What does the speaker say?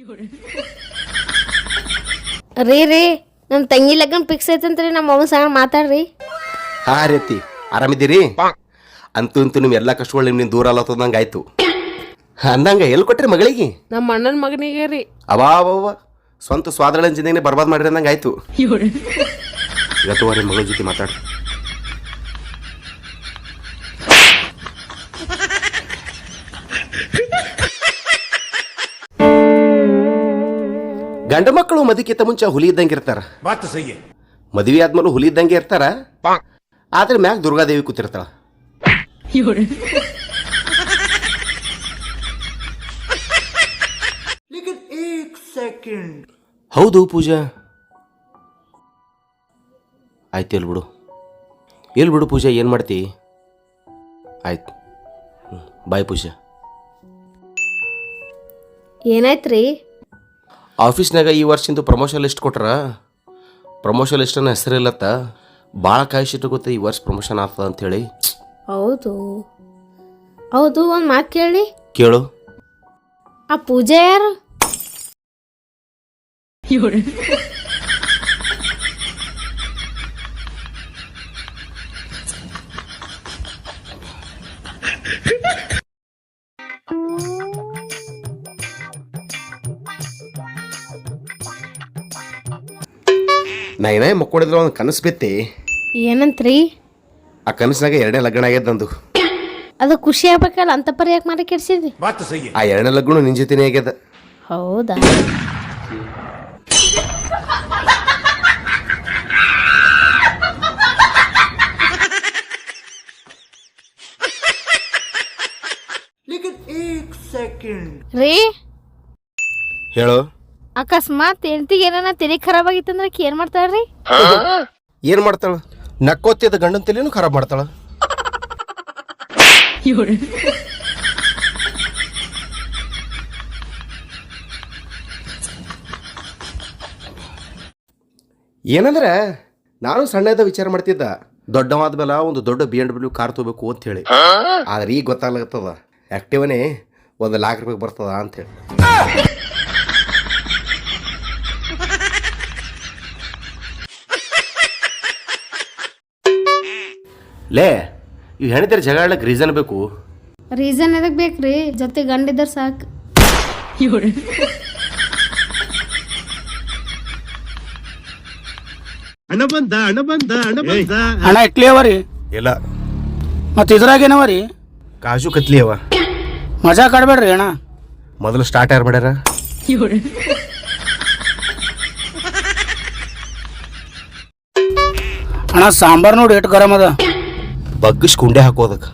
ರೀ ರೀ ನಮ್ಮ ತಂಗಿ ಲಗ್ನ ಫಿಕ್ಸ್ ಐತಂತ್ರಿ ನಮ್ಮ ಅವ್ವ ಸಂಗ ಮಾತಾಡ್ರಿ. ಹಾ ರೀತಿ ಆರಾಮಿದ್ದೀರಿ? ಅಂತೂ ಅಂತೂ ನಿಮ್ಮ ಎಲ್ಲ ಕಷ್ಟಗಳು ನಿಮ್ಮ ದೂರ ಅಲ್ಲತ್ತದಂಗೆ ಆಯ್ತು. ಅಂದಂಗ ಎಲ್ಲಿ ಕೊಟ್ರಿ ಮಗಳಿಗೆ? ನಮ್ಮ ಅಣ್ಣನ ಮಗನಿಗೆ ರೀ. ಅವಾವ ಸ್ವಂತ ಸ್ವಾದಳ ಜಿಂದಗಿನೇ ಬರ್ಬಾದ್ ಮಾಡ್ರಿ ಅಂದಂಗೆ ಆಯ್ತು. ಇವತ್ತು ನಿಮ್ಮ ಮಗಳ ಜೊತೆ ಮಾತಾಡ್ರಿ ಗಂಡ ಮಕ್ಕಳು ಮದಿಕಿಂತ ಮುಂಚೆ ಹುಲಿ ಇದ್ದಂಗೆ ಇರ್ತಾರ. ಮದುವೆ ಆದ್ಮೇಲೆ ಹುಲಿ ಇದ್ದಂಗೆ ಇರ್ತಾರ. ಆದ್ರೆ ಮ್ಯಾಗ ದುರ್ಗಾದೇವಿ ಕೂತಿರ್ತಾಳ. ಹೌದು ಪೂಜಾ. ಆಯ್ತು ಎಲ್ಲಿ ಬಿಡು. ಎಲ್ಲಿ ಬಿಡು ಪೂಜಾ ಏನು ಮಾಡ್ತಿ? ಆಯ್ತು. ಬಾಯ್ ಪೂಜಾ. ಏನಾಯ್ತು ರೀ ಆಫೀಸ್ನಾಗ ಈ ವರ್ಷಿಂದು ಪ್ರಮೋಷನ್ ಲಿಸ್ಟ್ ಕೊಟ್ರ? ಪ್ರಮೋಷನ್ ಲಿಸ್ಟನ್ನ ಹೆಸರಿಲ್ಲತ್ತ ಭಾಳ ಕಾಯಿಸಿಟ್ಟು ಗೊತ್ತ ಈ ವರ್ಷ ಪ್ರಮೋಷನ್ ಆಗ್ತದ ಹೇಳಿ ಹೌದು. ಹೌದು ಒಂದು ಮಾತು ಕೇಳಿ. ಕೇಳು. ಆ ಪೂಜೆ ಯಾರು ನಾ ಏನೇ ಮಕ್ಕೊಂಡಿದ್ರೆ ಒಂದು ಕನಸು ಬಿತ್ತಿ. ಏನಂತ್ರಿ? ಆ ಕನಸಿನಾಗ ಎರಡನೇ ಲಗ್ನ ಆಗ್ಯದಂದು ಅದು ಖುಷಿ ಆಗ್ಬೇಕಲ್ಲ ಅಂತ ಪರಿ ಯಾಕೆ ಮಾಡಿ ಕೆಡ್ಸಿದ್ರಿ? ಆ ಎರಡನೇ ಲಗ್ನ ನಿನ್ ಜೊತೆನೇ ಆಗ್ಯದ. ಹೌದಾ? ರೀ? ಹೇಳು. ಅಕಸ್ಮಾತ್ ಹೆಂಡತಿಗೆ ಏನಾರ ತಲೆ ಖರಾಬ್ ಆಗಿತ್ತಂದ್ರೆ ಆಕಿ ಏನ್ ಮಾಡ್ತಾಳ್ರಿ? ಏನ್ ಮಾಡ್ತಾಳ? ನಕ್ಕೋತಿದ ಗಂಡನ ತಲೆನೂ ಖರಾಬ್ ಮಾಡ್ತಾಳ. ಏನಂದ್ರೆ ನಾನು ಸಣ್ಣದ ವಿಚಾರ ಮಾಡ್ತಿದ್ದ. ದೊಡ್ಡವಾದ ಮೇಲೆ ಒಂದು ದೊಡ್ಡ ಬಿ ಎಂ ಡಬ್ಲ್ಯೂ ಕಾರ್ ತಗೋಬೇಕು ಅಂತ ಹೇಳಿ ಆದ್ರೆ ಈಗ ಗೊತ್ತಾಗ್ಲತ್ತದ. ಆಕ್ಟಿವನೇ ಒಂದು ಲಾಕ್ ರೂಪಾಯಿ ಬರ್ತದ ಅಂತ ಹೇಳಿ ಲೇ ಇವು ಹೆಣ್ತಿರ ಜಗಳಕ್ಕೆ ರೀಸನ್ ಬೇಕು? ರೀಸನ್ ಎದಕ್ ಬೇಕ್ರಿ? ಜೊತೆ ಗಂಡಿದ್ರ ಸಾಕು. ಹಣ ಬಂದ ಹಣ ಬಂದ ಹಣ ಬಂದ. ಹಣ ಇಟ್ಲಿ ಅವ ರೀ. ಇಲ್ಲ. ಮತ್ತು ಇದ್ರಾಗ ಏನವ ರೀ? ಕಾಜು ಕತ್ಲಿ ಅವ. ಮಜಾ ಕಾಡ್ಬೇಡ್ರಿ ಅಣ್ಣ. ಮೊದಲು ಸ್ಟಾರ್ಟ್ ಯಾರು ಮಾಡ್ಯಾರ? ಅಣ್ಣ ಸಾಂಬಾರ್ ನೋಡಿ ಎಷ್ಟು ಗರಂ ಅದ. ಬಗ್ಗಿಸ್ ಕುಂಡೆ ಹಾಕೋದಕ್ಕೆ.